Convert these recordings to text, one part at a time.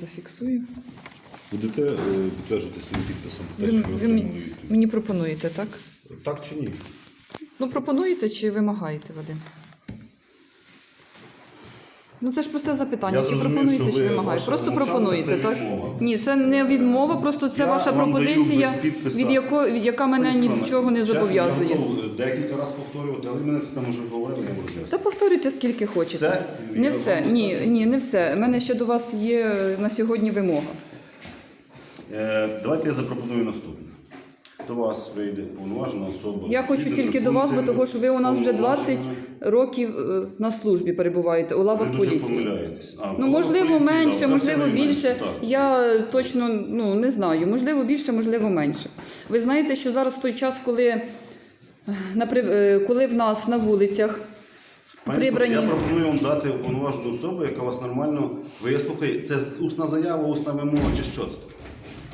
зафіксую. Будете е, підтверджувати своїм підписом те, Ви, що ви ви отримали мені- мені пропонуєте, так? Так чи ні? Ну, пропонуєте чи вимагаєте, Вадим? Ну, це ж просте запитання. Я чи зрозумів, пропонуєте, що чи ви- вимагаєте? ваша Просто мовчанка пропонуєте, це так? відмова. Ні, це не відмова, просто це Я ваша вам даю пропозиція, без підписа. від, яко, від яка мене ні в чого не Чесно, зобов'язує. Я готов декілька разів повторювати, але мене це там вже говорили, я можу Та повторюйте скільки хочете. Все? Не Я все. вам Ні, ні, не все. У мене ще до вас є на сьогодні вимога. Е, Давайте я запропоную наступне. До вас вийде повноважена особа. Я хочу тільки до вас, бо того, що ви у нас вже 20 років е, на службі перебуваєте у лавах Ви дуже поліції. помиляєтесь. А, Ну, можливо, поліції, менше, да, можливо, більше. менше, так. Я точно ну, не знаю. Можливо, більше, можливо, менше. Ви знаєте, що зараз той час, коли, е, е, коли в нас на вулицях Пані прибрані. Слухай, Я пропоную вам дати уповноважену особу, яка вас нормально. Ви я слухай, це з- усна заява, усна вимога чи що це?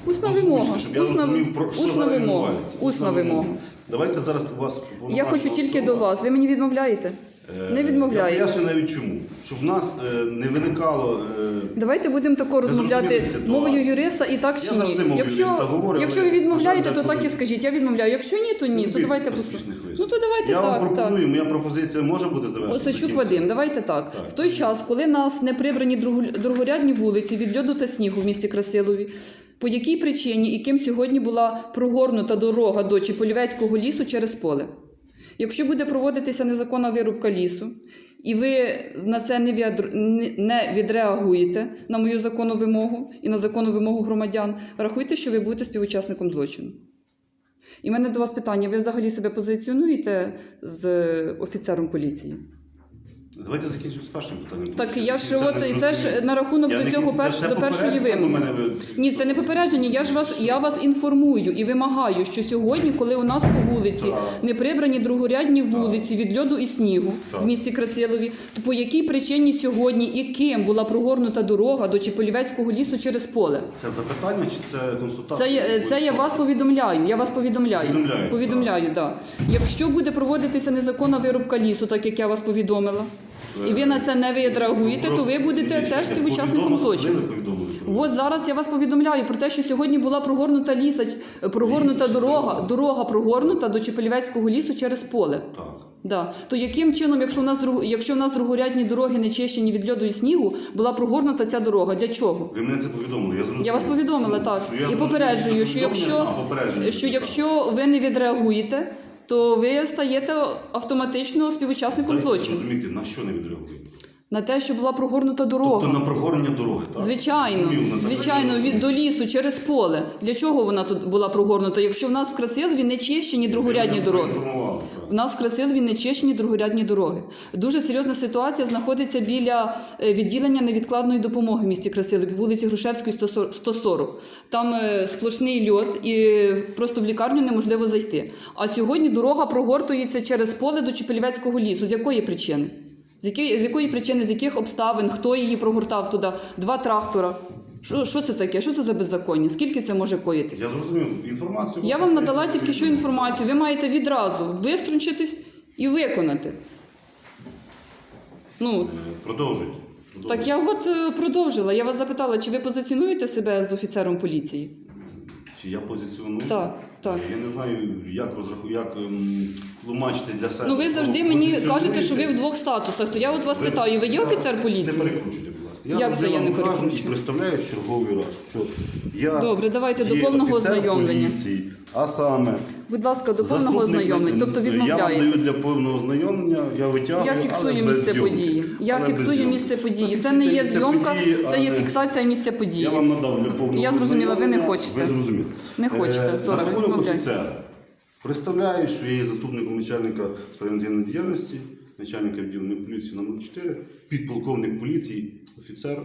Усна вимога. щоб я Усна, зрозумів, про що усна зараз вимога. відбувається. Усна вимога. Давайте зараз вас Я хочу тільки особа. до вас. Ви мені відмовляєте? Е, Не Я відмовляєте. поясню навіть чому. Щоб в нас е, не виникало. е, Давайте будемо тако розмовляти ситуацію. мовою юриста і так Я чи ні. мовою Якщо, юриста говорю, якщо але, ви відмовляєте, на жаль, то так і деколи- скажіть. Я відмовляю. Якщо ні, то ні. То давайте послухаємо. поспішних Ну виступів. то давайте Я вам так. так. пропоную, моя пропозиція може бути завершена. До кінця? Вадим, давайте так. Так. В той час, коли нас не прибрані другу- другорядні вулиці від льоду та снігу в місті Красилові, по якій причині і ким сьогодні була прогорнута дорога до Чіполівецького лісу через поле? Якщо буде проводитися незаконна вирубка лісу, і ви на це не, відр- не- не відреагуєте на мою законну вимогу і на законну вимогу громадян, рахуйте, що ви будете співучасником злочину. І в мене до вас питання: ви взагалі себе позиціонуєте з офіцером поліції? Давайте закінчимо з першим питанням. Так я ж не от це ж на рахунок Я до цього це перш, до першої вимоги. ви- Ні, це не попередження. Я ж вас я вас інформую і вимагаю, що сьогодні, коли у нас по вулиці Так. не прибрані другорядні вулиці від льоду і снігу Так. в місті Красилові, то по якій причині сьогодні і ким була прогорнута дорога до Чіполівецького лісу через поле? Це запитання чи це Це, консультація? я- це я вас повідомляю. Я вас повідомляю. Повідомляєте, Повідомляю, да. Якщо буде проводитися незаконна вирубка лісу, так як я вас повідомила, і ви на це не відреагуєте, то ви будете теж співучасником злочину. От зараз я вас повідомляю про те, що сьогодні була прогорнута ліса, прогорнута дорога, дорога прогорнута до Чепелівецького лісу через поле. Так. Да. То яким чином, якщо у нас друг, якщо у нас другорядні дороги не чищені від льоду і снігу, була прогорнута ця дорога? Для чого? Ви мене це повідомили. Я зрозумів. Я вас повідомила так я і попереджую, що якщо, що якщо ви не відреагуєте, то ви стаєте автоматично співучасником Дайте злочину зрозуміти, на що не відреагуєте. на те, що була прогорнута дорога. Тобто на прогорнення дороги, так? Звичайно, Зрозумів, на звичайно, ви від до лісу через поле. Для чого вона тут була прогорнута? Якщо в нас в Красилові не чищені другорядні дороги. проінформували, В нас в Красилові не чищені другорядні дороги. Дуже серйозна ситуація знаходиться біля е, відділення невідкладної допомоги в місті Красилові, вулиці Грушевської 140 140. Там е, сплошний льот і просто в лікарню неможливо зайти. А сьогодні дорога прогортується через поле до Чепелівецького лісу. З якої причини? З якої, з якої причини, з яких обставин, хто її прогортав туди? Два трактора. Що, що це таке? Що це за беззаконня? Скільки це може коїтися? Я зрозумів інформацію. Я вам надала тільки що інформацію. Ви маєте відразу виструнчитись і виконати. Ну, Е, Продовжуйте. так я от е, продовжила. Я вас запитала, чи ви позиціонуєте себе з офіцером поліції? Чи я позиціоную? Так, так. Я не знаю, як розраху, як ем, тлумачити для себе. Ну ви завжди мені «позиціонуєте». кажете, що ви в двох статусах. То я от вас Ви- питаю, ви є офіцер Не поліції? перекручуйте, будь. Я Як це я не кажу і представляю черговий раз, що я Добре, давайте до є повного офіцер ознайомлення. поліції, а саме Будь ласка, до повного заступник ознайомлення. Тобто Я вам даю для повного ознайомлення, я витягую, Я але фіксую без місце зйомки. події. Я Але без фіксую зйомки. місце події. Це не є зйомка, події, це є фіксація місця події. Я вам надав для повного Я зрозуміла, ви не ознайомлення. хочете. Ви зрозуміли. Не хочете, Е, добре, На рахунок відмовляйтесь. офіцера. Представляю, що я є заступником начальника з превентивної діяльності, начальника відділення поліції номер 4, підполковник поліції, офіцер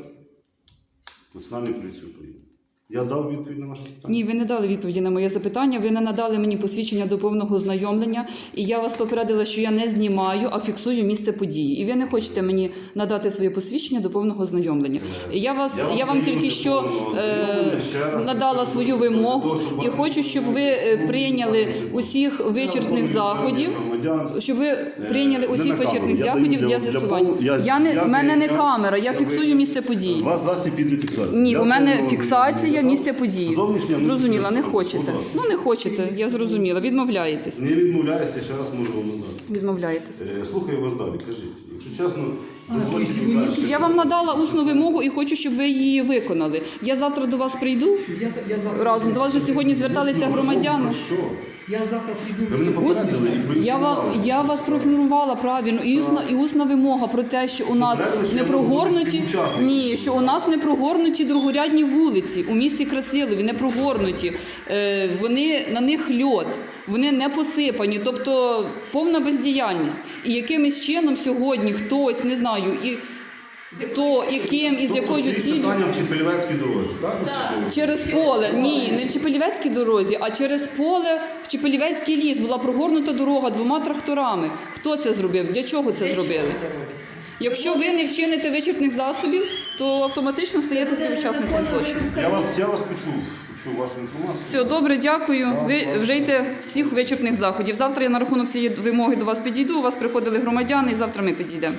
Національної поліції України. Я дав відповідь на ваше запитання? Ні, ви не дали відповіді на моє запитання. Ви не надали мені посвідчення до повного ознайомлення, і я вас попередила, що я не знімаю, а фіксую місце події. І ви не хочете мені надати своє посвідчення до повного ознайомлення. Я вас, Я я, вам тільки що е, надала свою вимогу і хочу, щоб ви е, прийняли усіх вичерпних заходів. Щоб ви прийняли Е, усіх на вичерпних заходів для з'ясування. я- не в мене не камера, я фіксую місце У події. вас засіб відеофіксації. Ні, у мене фіксація вам місця події. Зовнішня внутрішня Зрозуміла, не сторона. хочете. Будь ласка. Ну не хочете, я зрозуміла. Відмовляєтесь. Не відмовляюся, ще раз можу вам надати. Відмовляєтесь. Е, Слухаю вас далі, кажіть. Якщо чесно, дозвольте мені. Я вам надала усну вимогу і хочу, щоб ви її виконали. Я завтра до вас прийду. Я, я завтра, Разом до вас вже сьогодні зверталися громадяни. про Що? Я завтра Ви мене піду. попередили і Я вам я вас проінформувала правильно і усна і усна вимога про те, що у нас що не прогорнуті співучасником. ні, що у нас не прогорнуті другорядні вулиці у місті Красилові, не прогорнуті. Е, вони на них льот, вони не посипані, тобто повна бездіяльність. І якимось чином сьогодні хтось не знаю, і хто і ким, і з Тобто якою ціллю. питання в Чепелівецькій дорозі, так? Через поле, ні, не в Чепелівецькій дорозі, а через поле в Чепелівецький ліс була прогорнута дорога двома тракторами. Хто це зробив? Для чого це зробили? Якщо ви не вчините вичерпних засобів, то автоматично стаєте співучасником злочину. Я вас, я вас почув, почув вашу інформацію. Все добре, дякую. Ви вжийте всіх вичерпних заходів. Завтра я на рахунок цієї вимоги до вас підійду. У вас приходили громадяни, і завтра ми підійдемо.